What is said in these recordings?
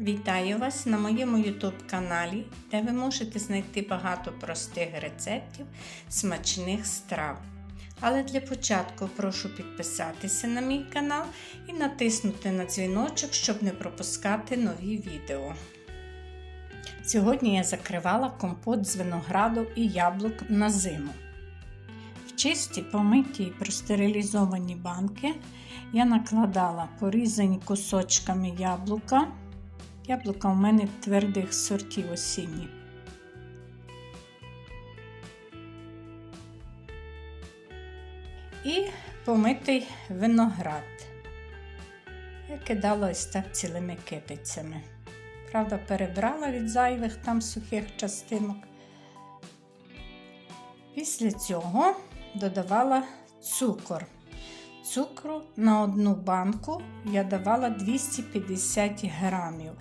Вітаю вас на моєму YouTube каналі, де ви можете знайти багато простих рецептів смачних страв. Але для початку прошу підписатися на мій канал і натиснути на дзвіночок, щоб не пропускати нові відео. Сьогодні я закривала компот з винограду і яблук на зиму. В чисті, помиті і простерилізовані банки я накладала порізані кусочками яблука. Яблука у мене твердих сортів осінні. І помитий виноград. Я кидала ось так цілими китицями. Правда, перебрала від зайвих там сухих частинок. Після цього додавала цукор. Цукру на одну банку я давала 250 грамів.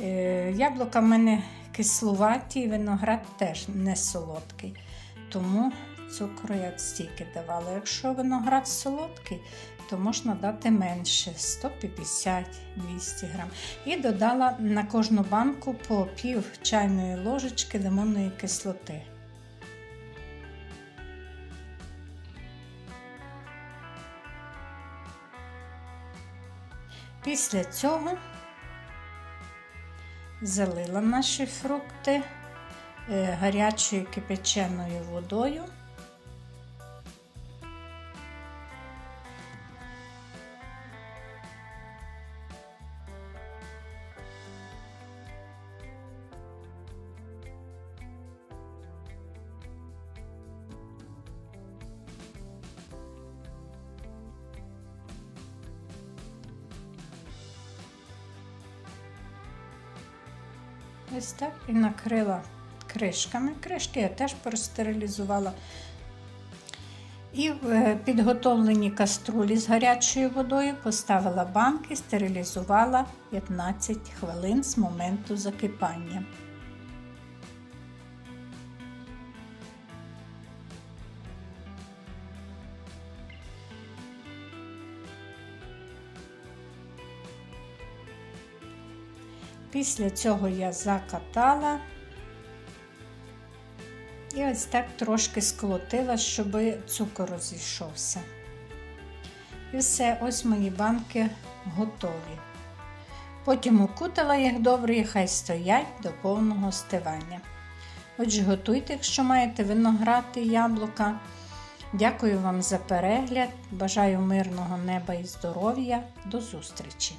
Е, яблука в мене кислуваті, виноград теж не солодкий. Тому цукру я стільки давала. Якщо виноград солодкий, то можна дати менше 150-200 грам. І додала на кожну банку по пів чайної ложечки лимонної кислоти. Після цього залила наші фрукти е, гарячою кипяченою водою. Ось так і накрила кришками. Кришки я теж простерилізувала. І в е, підготовлені каструлі з гарячою водою поставила банки, стерилізувала 15 хвилин з моменту закипання. Після цього я закатала і ось так трошки сколотила, щоб цукор розійшовся. І все, ось мої банки готові. Потім укутала їх добре і хай стоять до повного стивання. Отже, готуйте, якщо маєте виноград і яблука. Дякую вам за перегляд. Бажаю мирного неба і здоров'я. До зустрічі!